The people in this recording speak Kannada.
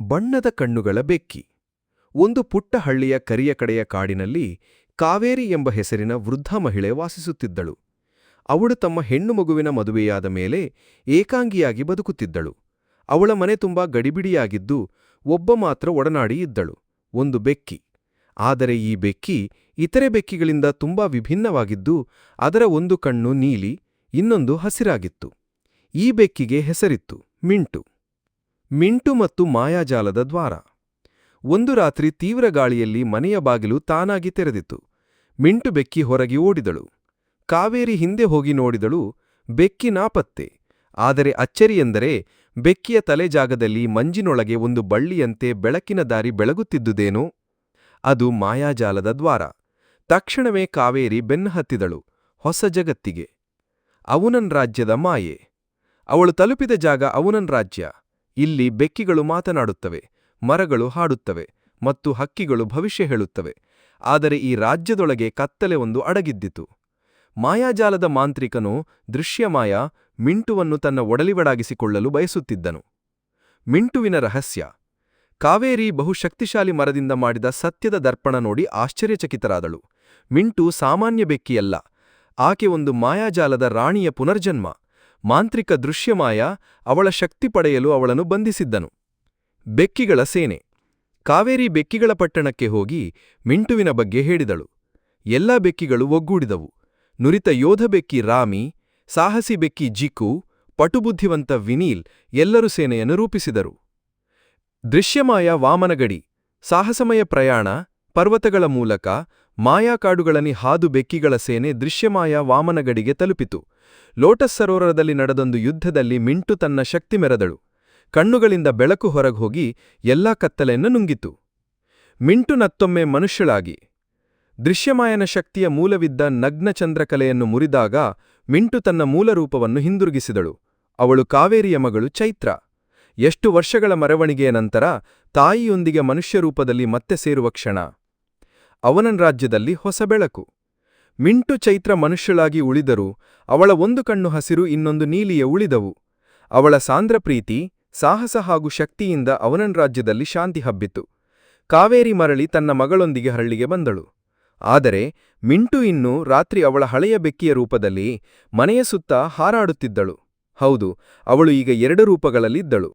ಬಣ್ಣದ ಕಣ್ಣುಗಳ ಬೆಕ್ಕಿ. ಒಂದು ಪುಟ್ಟ ಹಳ್ಳಿಯ ಕರಿಯ ಕಡೆಯ ಕಾಡಿನಲ್ಲಿ ಕಾವೇರಿ ಎಂಬ ಹೆಸರಿನ ವೃದ್ಧ ಮಹಿಳೆ ವಾಸಿಸುತ್ತಿದ್ದಳು. ಅವಳು ತಮ್ಮ ಹೆಣ್ಣು ಮಗುವಿನ ಮದುವೆಯಾದ ಮೇಲೆ ಏಕಾಂಗಿಯಾಗಿ ಬದುಕುತ್ತಿದ್ದಳು. ಅವಳ ಮನೆ ತುಂಬಾ ಗಡಿಬಿಡಿಯಾಗಿದ್ದು ಒಬ್ಬ ಮಾತ್ರ ಒಡನಾಡಿ ಇದ್ದಳು, ಒಂದು ಬೆಕ್ಕಿ. ಆದರೆ ಈ ಬೆಕ್ಕಿ ಇತರೆ ಬೆಕ್ಕಿಗಳಿಂದ ತುಂಬಾ ವಿಭಿನ್ನವಾಗಿದ್ದು ಅದರ ಒಂದು ಕಣ್ಣು ನೀಲಿ, ಇನ್ನೊಂದು ಹಸಿರಾಗಿತ್ತು. ಈ ಬೆಕ್ಕಿಗೆ ಹೆಸರಿತ್ತು ಮಿಂಟು. ಮಿಂಟು ಮತ್ತು ಮಾಯಾಜಾಲದ ದ್ವಾರ. ಒಂದು ರಾತ್ರಿ ತೀವ್ರ ಗಾಳಿಯಲ್ಲಿ ಮನೆಯ ಬಾಗಿಲು ತಾನಾಗಿ ತೆರೆದಿತ್ತು. ಮಿಂಟು ಬೆಕ್ಕಿ ಹೊರಗೆ ಓಡಿದಳು. ಕಾವೇರಿ ಹಿಂದೆ ಹೋಗಿ ನೋಡಿದಳು ಬೆಕ್ಕಿ ನಾಪತ್ತೆ. ಆದರೆ ಅಚ್ಚರಿಯೆಂದರೆ ಬೆಕ್ಕಿಯ ತಲೆ ಜಾಗದಲ್ಲಿ ಮಂಜಿನೊಳಗೆ ಒಂದು ಬಳ್ಳಿಯಂತೆ ಬೆಳಕಿನ ದಾರಿ ಬೆಳಗುತ್ತಿದ್ದುದೇನೋ? ಅದು ಮಾಯಾಜಾಲದ ದ್ವಾರ. ತಕ್ಷಣವೇ ಕಾವೇರಿ ಬೆನ್ನಹತ್ತಿದಳು ಹೊಸ ಜಗತ್ತಿಗೆ. ಅವುನನ್ ರಾಜ್ಯದ ಮಾಯೆ. ಅವಳು ತಲುಪಿದ ಜಾಗ ಅವುನನ್ ರಾಜ್ಯ. ಇಲ್ಲಿ ಬೆಕ್ಕಿಗಳು ಮಾತನಾಡುತ್ತವೆ, ಮರಗಳು ಹಾಡುತ್ತವೆ ಮತ್ತು ಹಕ್ಕಿಗಳು ಭವಿಷ್ಯ ಹೇಳುತ್ತವೆ. ಆದರೆ ಈ ರಾಜ್ಯದೊಳಗೆ ಕತ್ತಲೆ ಒಂದು ಅಡಗಿದ್ದಿತು. ಮಾಯಾಜಾಲದ ಮಾಂತ್ರಿಕನು ದೃಶ್ಯಮಾಯ ಮಿಂಟುವನ್ನು ತನ್ನ ಒಡಲಿವಡಾಗಿಸಿಕೊಳ್ಳಲು ಬಯಸುತ್ತಿದ್ದನು. ಮಿಂಟುವಿನ ರಹಸ್ಯ. ಕಾವೇರಿ ಬಹುಶಕ್ತಿಶಾಲಿ ಮರದಿಂದ ಮಾಡಿದ ಸತ್ಯದ ದರ್ಪಣ ನೋಡಿ ಆಶ್ಚರ್ಯಚಕಿತರಾದಳು. ಮಿಂಟು ಸಾಮಾನ್ಯ ಬೆಕ್ಕಿಯಲ್ಲ, ಆಕೆ ಒಂದು ಮಾಯಾಜಾಲದ ರಾಣಿಯ ಪುನರ್ಜನ್ಮ. ಮಾಂತ್ರಿಕ ದೃಶ್ಯಮಾಯ ಅವಳ ಶಕ್ತಿ ಪಡೆಯಲು ಅವಳನ್ನು ಬಂಧಿಸಿದ್ದನು. ಬೆಕ್ಕಿಗಳ ಸೇನೆ. ಕಾವೇರಿ ಬೆಕ್ಕಿಗಳ ಪಟ್ಟಣಕ್ಕೆ ಹೋಗಿ ಮಿಂಟುವಿನ ಬಗ್ಗೆ ಹೇಳಿದಳು. ಎಲ್ಲ ಬೆಕ್ಕಿಗಳು ಒಗ್ಗೂಡಿದವು. ನುರಿತ ಯೋಧ ಬೆಕ್ಕಿ ರಾಮಿ, ಸಾಹಸಿ ಬೆಕ್ಕಿ ಜಿಕು, ಪಟುಬುದ್ಧಿವಂತ ವಿನೀಲ್ ಎಲ್ಲರೂ ಸೇನೆಯನ್ನು ರೂಪಿಸಿದರು. ದೃಶ್ಯಮಾಯ ವಾಮನಗಡಿ, ಸಾಹಸಮಯ ಪ್ರಯಾಣ, ಪರ್ವತಗಳ ಮೂಲಕ ಮಾಯಾಕಾಡುಗಳನಿ ಹಾದು ಬೆಕ್ಕಿಗಳ ಸೇನೆ ದೃಶ್ಯಮಾಯ ವಾಮನಗಡಿಗೆ ತಲುಪಿತು. ಲೋಟಸ್ ಸರೋವರದಲ್ಲಿ ನಡೆದೊಂದು ಯುದ್ಧದಲ್ಲಿ ಮಿಂಟು ತನ್ನ ಶಕ್ತಿ ಮೆರೆದಳು. ಕಣ್ಣುಗಳಿಂದ ಬೆಳಕು ಹೊರಗೋಗಿ ಎಲ್ಲಾ ಕತ್ತಲೆಯನ್ನು ನುಂಗಿತು. ಮಿಂಟು ನತ್ತೊಮ್ಮೆ ಮನುಷ್ಯಳಾಗಿ. ದೃಶ್ಯಮಾಯನ ಶಕ್ತಿಯ ಮೂಲವಿದ್ದ ನಗ್ನಚಂದ್ರಕಲೆಯನ್ನು ಮುರಿದಾಗ ಮಿಂಟು ತನ್ನ ಮೂಲರೂಪವನ್ನು ಹಿಂದಿರುಗಿಸಿದಳು. ಅವಳು ಕಾವೇರಿಯ ಮಗಳು ಚೈತ್ರ. ಎಷ್ಟು ವರ್ಷಗಳ ಮರವಣಿಗೆಯ ನಂತರ ತಾಯಿಯೊಂದಿಗೆ ಮನುಷ್ಯರೂಪದಲ್ಲಿ ಮತ್ತೆ ಸೇರುವ ಕ್ಷಣ. ಅವನನ್ ರಾಜ್ಯದಲ್ಲಿ ಹೊಸ ಬೆಳಕು. ಮಿಂಟು ಚೈತ್ರ ಮನುಷ್ಯಳಾಗಿ ಉಳಿದರು ಅವಳ ಒಂದು ಕಣ್ಣು ಹಸಿರು ಇನ್ನೊಂದು ನೀಲಿಯ ಉಳಿದವು. ಅವಳ ಸಾಂದ್ರ ಪ್ರೀತಿ ಸಾಹಸ ಹಾಗೂ ಶಕ್ತಿಯಿಂದ ಅವನನ್ ರಾಜ್ಯದಲ್ಲಿ ಶಾಂತಿ ಹಬ್ಬಿತು. ಕಾವೇರಿ ಮರಳಿ ತನ್ನ ಮಗಳೊಂದಿಗೆ ಹಳ್ಳಿಗೆ ಬಂದಳು. ಆದರೆ ಮಿಂಟು ಇನ್ನೂ ರಾತ್ರಿ ಅವಳ ಹಳೆಯ ಬೆಕ್ಕಿಯ ರೂಪದಲ್ಲಿ ಮನೆಯ ಸುತ್ತ ಹಾರಾಡುತ್ತಿದ್ದಳು. ಹೌದು, ಅವಳು ಈಗ ಎರಡು ರೂಪಗಳಲ್ಲಿದ್ದಳು.